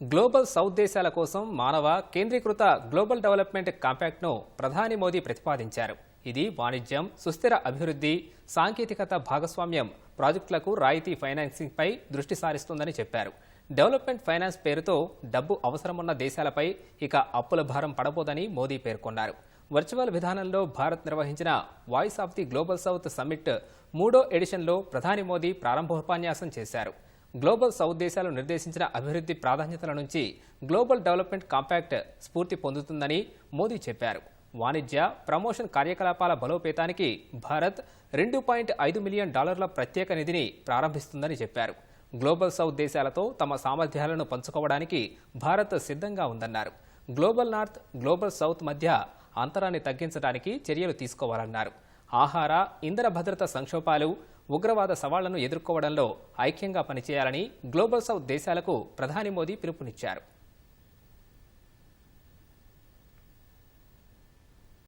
Global south దేశాల కోసం మానవ కేంద్రీకృత గ్లోబల్ డెవలప్మెంట్ కాంపాక్ట్ను ప్రధాని మోదీ ప్రతిపాదించారు. ఇది వాణిజ్యం సుస్థిర అభివృద్ధి సాంకేతికత భాగస్వామ్యం ప్రాజెక్టులకు రాయితీ ఫైనాన్సింగ్పై దృష్టి సారిస్తుందని చెప్పారు. డెవలప్మెంట్ ఫైనాన్స్ పేరుతో డబ్బు అవసరమున్న దేశాలపై ఇక అప్పుల భారం పడబోదని మోదీ పేర్కొన్నారు. వర్చువల్ విధానంలో భారత్ నిర్వహించిన voice of the global south summit మూడో ఎడిషన్లో ప్రధాని మోదీ ప్రారంభోపన్యాసం చేశారు. గ్లోబల్ సౌత్ దేశాలు నిర్దేశించిన అభివృద్ధి ప్రాధాన్యతల నుంచి గ్లోబల్ డెవలప్మెంట్ కాంపాక్ట్ స్ఫూర్తి పొందుతుందని మోదీ చెప్పారు. వాణిజ్య ప్రమోషన్ కార్యకలాపాల బలోపేతానికి భారత్ రెండు పాయింట్ ఐదు మిలియన్ డాలర్ల ప్రత్యేక నిధిని ప్రారంభిస్తుందని చెప్పారు. గ్లోబల్ సౌత్ దేశాలతో తమ సామర్థ్యాలను పంచుకోవడానికి భారత్ సిద్ధంగా ఉందన్నారు. గ్లోబల్ నార్త్ గ్లోబల్ సౌత్ మధ్య అంతరాన్ని తగ్గించడానికి చర్యలు తీసుకోవాలన్నారు. ఆహార ఇంధన భద్రత సంక్షోభాలు ఉగ్రవాద సవాళ్ళను ఎదుర్కోవడంలో ఐక్యంగా పనిచేయాలని గ్లోబల్ సౌత్ దేశాలకు ప్రధాని మోదీ పిలుపునిచ్చారు.